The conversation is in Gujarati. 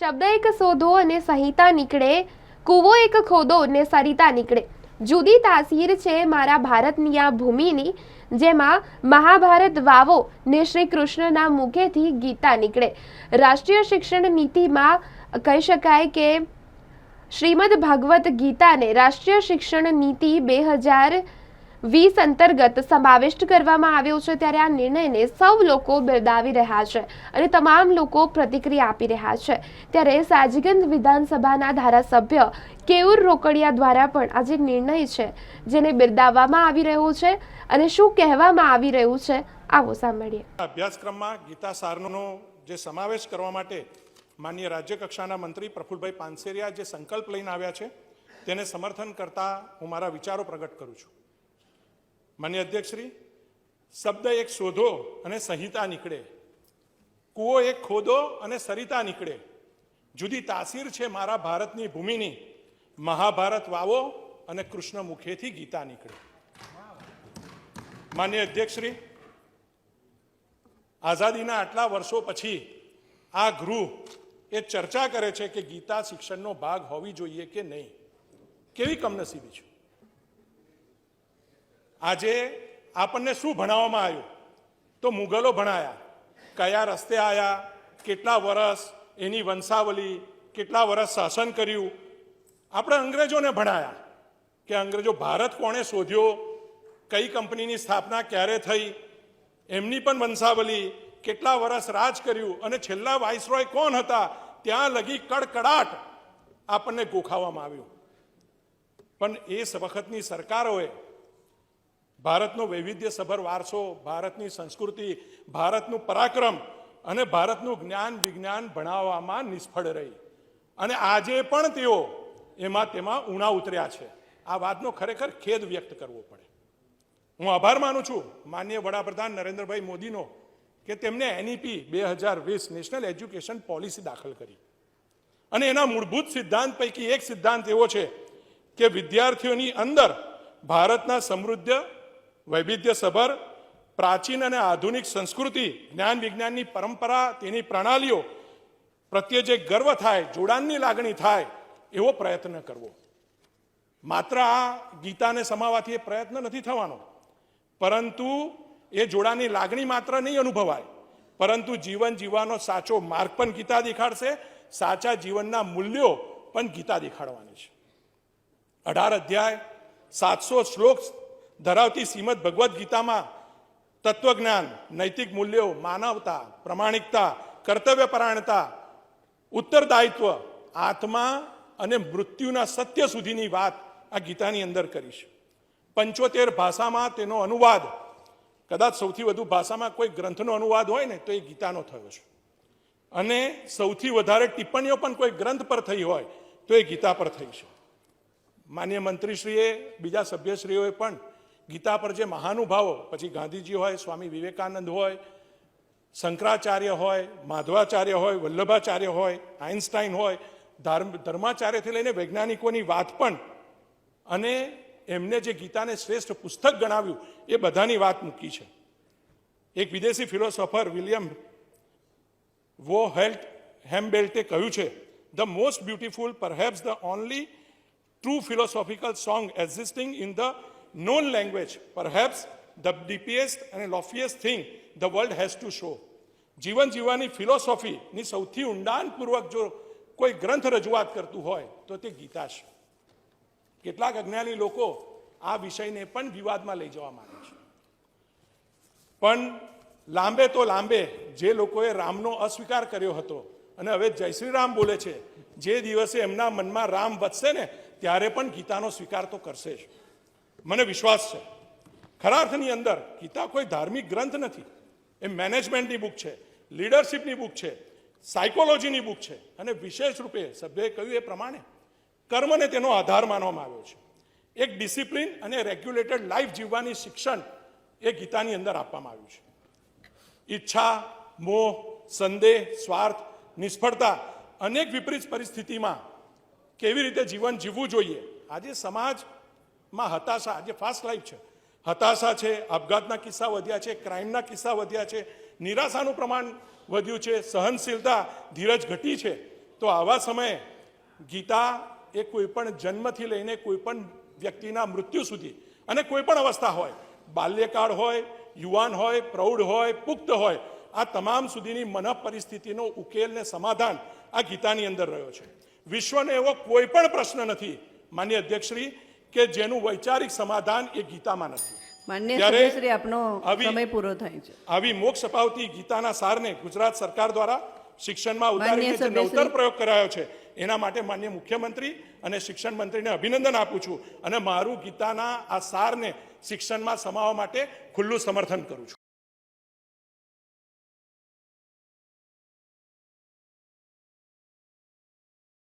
શબ્દ એક શોધો અને સંહિતા નીકળે, કૂવો એક ખોદો ને સરિતા નીકળે. જુદી તાસીર છે મારા ભારતની આ ભૂમિની, જેમાં મહાભારત વાવો ને શ્રી કૃષ્ણના મુખેથી ગીતા નીકળે. રાષ્ટ્રીય શિક્ષણ નીતિમાં કહી શકાય કે શ્રીમદ ભાગવત ગીતાને રાષ્ટ્રીય શિક્ષણ નીતિ બે હજાર વીસ અંતર્ગત સમાવિષ્ટ કરવામાં આવ્યો છે ત્યારે આ નિર્ણયને સૌ લોકો બિરદાવી રહ્યા છે અને તમામ લોકો પ્રતિક્રિયા આપી રહ્યા છે. ત્યારે સાજગંજ વિધાનસભાના ધારાસભ્ય કેયુર રોકડિયા દ્વારા પણ આ જે નિર્ણય છે જેને બિરદાવવામાં આવી રહ્યો છે અને શું કહેવામાં આવી રહ્યું છે આવો સાંભળીએ. અભ્યાસક્રમમાં ગીતા સારનો જે સમાવેશ કરવા માટે માન્ય રાજ્ય કક્ષાના મંત્રી પ્રફુલભાઈ પાનસેરિયા જે સંકલ્પ લઈને આવ્યા છે, તેને સમર્થન કરતા હું મારા વિચારો પ્રગટ કરું છું. માન્ય અધ્યક્ષશ્રી, શબ્દ એક શોધો અને સંહિતા નીકળે. કૂવો એક ખોદો અને સરિતા નીકળે. જુદી તાસીર છે મારા ભારતની ભૂમિની. મહાભારત વાવો અને કૃષ્ણ મુખેથી ગીતા નીકળે. માન્ય અધ્યક્ષશ્રી, આઝાદીના આટલા વર્ષો પછી આ ગૃહ એ ચર્ચા કરે છે કે ગીતા શિક્ષણનો ભાગ હોવી જોઈએ કે નહીં? કેવી કમનસીબી છે? આજે આપણને શું ભણાવવામાં આવ્યું? તો મુગલો ભણાયા. કયા રસ્તે આવ્યા કેટલા વર્ષ એની વંશાવલી? કેટલા વર્ષ શાસન કર્યું? આપણે અંગ્રેજોને ભણાયા કે અંગ્રેજો ભારત કોણે શોધ્યો? કઈ કંપનીની સ્થાપના ક્યારે થઈ? એમની પણ વંશાવલી. કેટલા વર્ષ રાજ કર્યું? અને છેલ્લા વાઇસરોય કોણ હતા? ત્યાં લગી કડકડાટ આપણને ગોખાવવામાં આવ્યું. પણ એ વખતની સરકારોએ ભારતનો વૈવિધ્યસભર વારસો, ભારતની સંસ્કૃતિ, ભારતનું પરાક્રમ અને ભારતનું જ્ઞાન વિજ્ઞાન ભણાવવામાં નિષ્ફળ રહી. અને આજે પણ તેઓ એમાં તેમાં ઉણા ઉતર્યા છે. આ વાતનો ખરેખર ખેદ વ્યક્ત કરવો પડે. હું આભાર માનું છું માન્ય વડાપ્રધાન નરેન્દ્રભાઈ મોદીનો કે તેમને એનઈપી બે હજાર વીસ નેશનલ એજ્યુકેશન પોલિસી દાખલ કરી. અને એના મૂળભૂત સિદ્ધાંત પૈકી એક સિદ્ધાંત એવો છે કે વિદ્યાર્થીઓની અંદર ભારતના સમૃદ્ધ વૈવિધ્યસભર પ્રાચીન અને આધુનિક સંસ્કૃતિ, જ્ઞાન વિજ્ઞાનની પરંપરા, તેની પ્રણાલીઓ પ્રત્યે જે ગર્વ થાય, જોડાણની લાગણી થાય, એવો પ્રયત્ન કરવો. માત્ર આ ગીતાને સમાવાથી એ પ્રયત્ન નથી થવાનો. પરંતુ એ જોડાની લાગણી માત્ર નહીં અનુભવાય. પરંતુ જીવન જીવવાનો સાચો માર્ગ પણ ગીતા દેખાડશે, સાચા જીવનના મૂલ્યો પણ ગીતા દેખાડવાની છે. અઢાર અધ્યાય, સાતસો શ્લોક ધરાવતી શ્રીમદ ભગવદ્ ગીતામાં તત્વજ્ઞાન, નૈતિક મૂલ્યો, માનવતા, પ્રમાણિકતા કર્તવ્યપરાયણતા ઉત્તરદાયિત્વ, આત્મા અને મૃત્યુના સત્ય સુધીની વાત આ ગીતાની અંદર કરી છે પંચોતેર ભાષામાં તેનો અનુવાદ, કદાચ સૌથી વધુ ભાષામાં કોઈ ગ્રંથનો અનુવાદ હોય ને, તો એ ગીતાનો થયો છે. અને સૌથી વધારે ટિપ્પણીઓ પણ કોઈ ગ્રંથ પર થઈ હોય, તો એ ગીતા પર થઈ છે. માન્ય મંત્રીશ્રીએ, બીજા સભ્યશ્રીઓએ પણ ગીતા પર જે મહાનુભાવો, પછી ગાંધીજી હોય, સ્વામી વિવેકાનંદ હોય, શંકરાચાર્ય હોય, માધવાચાર્ય હોય, વલ્લભાચાર્ય હોય આઇન્સ્ટાઈન હોય, ધર્મ, ધર્માચાર્યથી લઈને વૈજ્ઞાનિકોની વાત પણ અને એમને જે ગીતાને શ્રેષ્ઠ પુસ્તક ગણાવ્યું, એ બધાની વાત મૂકી છે. એક વિદેશી ફિલોસોફર વિલિયમ વો હેલ્ટ હેમબેલ્ટે કહ્યું છે the most beautiful perhaps the only true philosophical song existing in the known language, perhaps the deepest and loftiest thing the world has to show. જીવન જીવવાની ફિલોસોફીની સૌથી ઊંડાણપૂર્વક જો કોઈ ગ્રંથ રજૂઆત કરતું હોય તો તે ગીતા છે. કેટલાક અજ્ઞાની લોકો આ વિષયને પણ વિવાદમાં લઈ જવા માંગે છે. પણ લાંબે તો લાંબે જે લોકોએ રામનો અસ્વીકાર કર્યો હતો અને હવે જય શ્રી રામ બોલે છે જે દિવસે એમના મનમાં રામ વધશે ને ત્યારે પણ ગીતાનો સ્વીકાર તો કરશે જ. મને વિશ્વાસ છે. ખરા અર્થની અંદર ગીતા કોઈ ધાર્મિક ગ્રંથ નથી. એ મેનેજમેન્ટની બુક છે, લીડરશિપની બુક છે, સાયકોલોજીની બુક છે અને વિશેષ રૂપે સભ્યએ કહ્યું એ પ્રમાણે કર્મને તેનો આધાર માનવામાં આવ્યો છે. એક ડિસિપ્લિન અને રેગ્યુલેટેડ લાઈફ જીવવાની શિક્ષણ એ ગીતાની અંદર આપવામાં આવ્યું છે. ઈચ્છા, મોહ, સંદેહ, સ્વાર્થ, નિષ્ફળતા અનેક વિપરીત પરિસ્થિતિમાં કેવી રીતે જીવન જીવવું જોઈએ? આજે સમાજમાં હતાશા આજે ફાસ્ટ લાઈફ છે. હતાશા છે, આપઘાતના કિસ્સા વધ્યા છે ક્રાઇમના કિસ્સા વધ્યા છે, નિરાશાનું પ્રમાણ વધ્યું છે, સહનશીલતા ધીરજ ઘટી છે. તો આવા સમયે ગીતા એ કોઈપણ જન્મથી લઈને કોઈ પણ વ્યક્તિના મૃત્યુ સુધી અને કોઈ પણ અવસ્થા હોય, બાલ્યકાળ હોય, યુવાન હોય, પ્રૌઢ હોય, પુખ્ત હોય, આ તમામ સુધીની મન પરિસ્થિતિનો ઉકેલ ને સમાધાન આ ગીતાની અંદર રહ્યો છે. વિશ્વને એવો કોઈ પણ પ્રશ્ન નથી. માન્ય અધ્યક્ષશ્રી કે જેનું વૈચારિક સમાધાન એ ગીતામાં નથી. ત્યારે આપનો સમય પૂરો થાય છે. આવી મોક્ષ અપાવતી ગીતાના સારને ગુજરાત સરકાર દ્વારા શિક્ષણમાં ઉતારીને જે નવતર પ્રયોગ કરાયો છે એના માટે માન્ય મુખ્યમંત્રી અને શિક્ષણ મંત્રીને અભિનંદન આપું છું અને મારું ગીતાના આ સારને શિક્ષણમાં સમાવવા માટે ખુલ્લું સમર્થન કરું છું.